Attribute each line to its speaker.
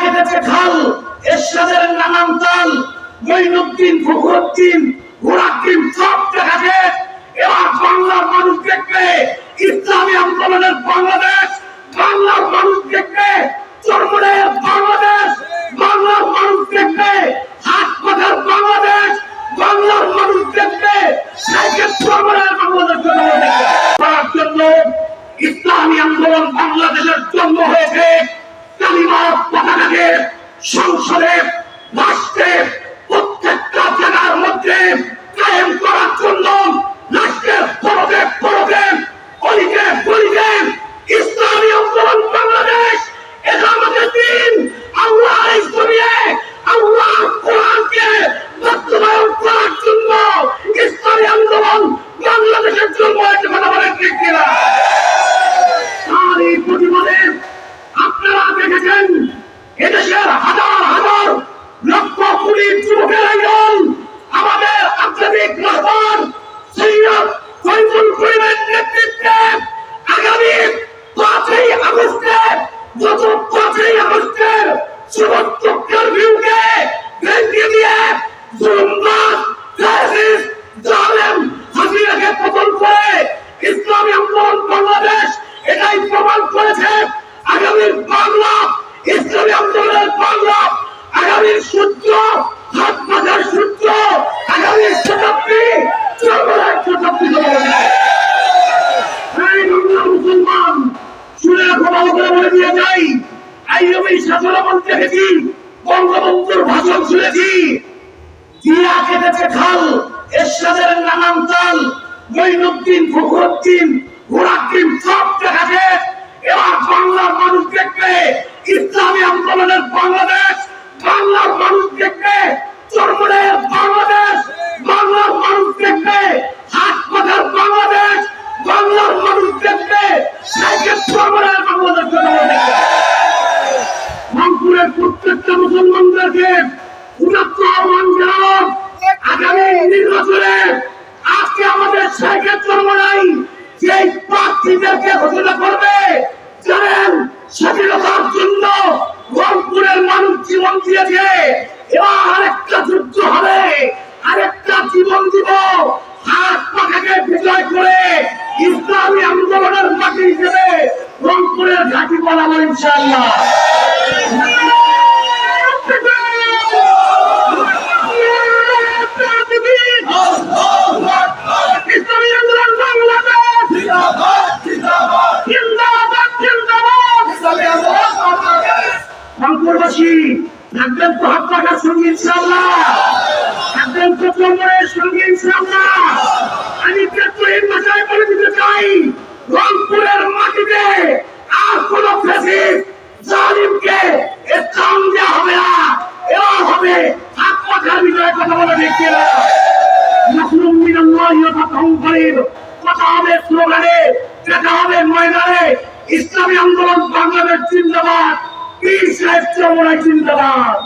Speaker 1: কেটেছে খাল এরশাদের নানান তাল মঈনুদ্দিন ফখরুদ্দিন ঘোড়াদ্দিন সব দেখাছে এবার বাংলার মানুষ দেখবে ইসলামী আন্দোলনের বাংলাদেশ বাংলার মানুষ দেখবে চরমনের বাংলাদেশ বাংলার মানুষ দেখবে হাত পাখার বাংলাদেশ বাংলার মানুষ দেখবে সাইকেল চরমনের বাংলাদেশ করার জন্য ইসলামী আন্দোলন বাংলাদেশের জন্ম হয়েছে কালিমার পতাকাকে সংসদে, রাষ্ট্রে, প্রত্যেকটা জেলার মধ্যে কায়েম করার জন্য রাষ্ট্রের পরদে পরদে অলিকে গলিতে ইসলামী আন্দোলন বাংলাদেশ, এটা আমাদের দিন। করার জন্য আন্দোলন এই আপনারা দেখেছেন এদেশের হাজার হাজার লক্ষ কোটি যুবকের আগামীর সূত্র সূত্র আগামীর শতাব্দী চরমরার শতাব্দী মুসলমান শুনে খবর করে বলে খাল, এরশাদের নানান তাল মঈনুদ্দিন ফখরুদ্দিন ঘোড়াদ্দিন সব দেখাছে এবার বাংলার মানুষ দেখবে ইসলামী আন্দোলনের বাংলাদেশ বাংলার মানুষ দেখবে চরমনের বাংলাদেশ বাংলার মানুষ দেখবে হাত পাখার বাংলাদেশ বাংলার মানুষ দেখবে সাইকেল চরমনের বাংলাদেশ কথা বলে দেখবে। রংপুরের প্রত্যেকটা মুসলমানদেরকে উদাত্ত আহ্বান জানাব আগামী নির্বাচনে আজকে আমাদের সাইকেল চরমনাই যে প্রার্থীদেরকে ঘোষণা করবে, জানেন, স্বাধীনতার জন্য রংপুরের মানুষ জীবন দিয়েছে। এবার আরেকটা যুদ্ধ হবে, আরেকটা জীবন দিব। হাত পাখাকে বিজয় করে ইসলামী আন্দোলনের মাটি হিসেবে রংপুরের ঘাটি বলাবো ইনশাআল্লাহ। রংপুরবাসী থাকবেন তো হাত থাকবেন তো কোমরের সঙ্গে আমি পেট্রোলের ভাষায় বলে দিতে চাই, রংপুরের মাটিতে আর কোন জালিমকে স্থান দেওয়া হবে না হাত পাখার বিষয়ে কথা বলে না নাসরুম মিনাল্লাহি ওয়া ফাতহুম কথা হবে স্লোগানে, দেখা হবে ময়দানে। ইসলামী আন্দোলন বাংলাদেশ জিন্দাবাদ। পীর সাহেব চৌড়াই জিন্দাবাদ